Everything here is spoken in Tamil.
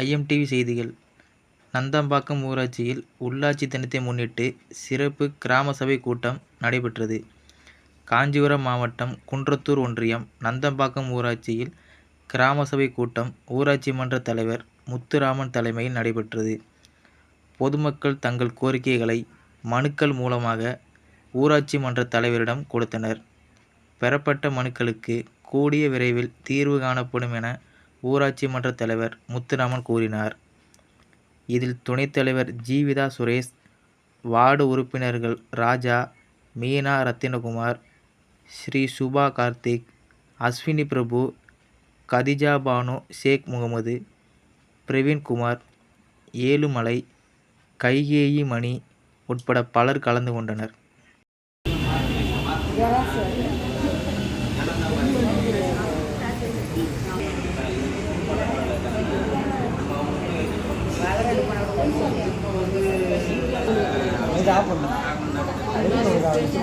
ஐஎம்டிவி செய்திகள் நந்தம்பாக்கம் ஊராட்சியில் உள்ளாட்சி தினத்தை முன்னிட்டு சிறப்பு கிராம சபை கூட்டம் நடைபெற்றது. காஞ்சிபுரம் மாவட்டம் குன்றத்தூர் ஒன்றியம் நந்தம்பாக்கம் ஊராட்சியில் கிராம சபை கூட்டம் ஊராட்சி மன்ற தலைவர் முத்துராமன் தலைமையில் நடைபெற்றது. பொதுமக்கள் தங்கள் கோரிக்கைகளை மனுக்கள் மூலமாக ஊராட்சி மன்ற தலைவரிடம் கொடுத்தனர். பெறப்பட்ட மனுக்களுக்கு கூடிய விரைவில் தீர்வு காணப்படும் என ஊராட்சி மன்ற தலைவர் முத்துராமன் கூறினார். இதில் துணைத் தலைவர் ஜீவிதா சுரேஷ், வார்டு உறுப்பினர்கள் ராஜா, மீனா ரத்தினகுமார், ஸ்ரீ சுபா கார்த்திக், அஸ்வினி பிரபு, கதிஜா பானு ஷேக் முகமது, பிரவீன்குமார், ஏழுமலை, கைகேயி மணி உட்பட பலர் கலந்து கொண்டனர். Gracias.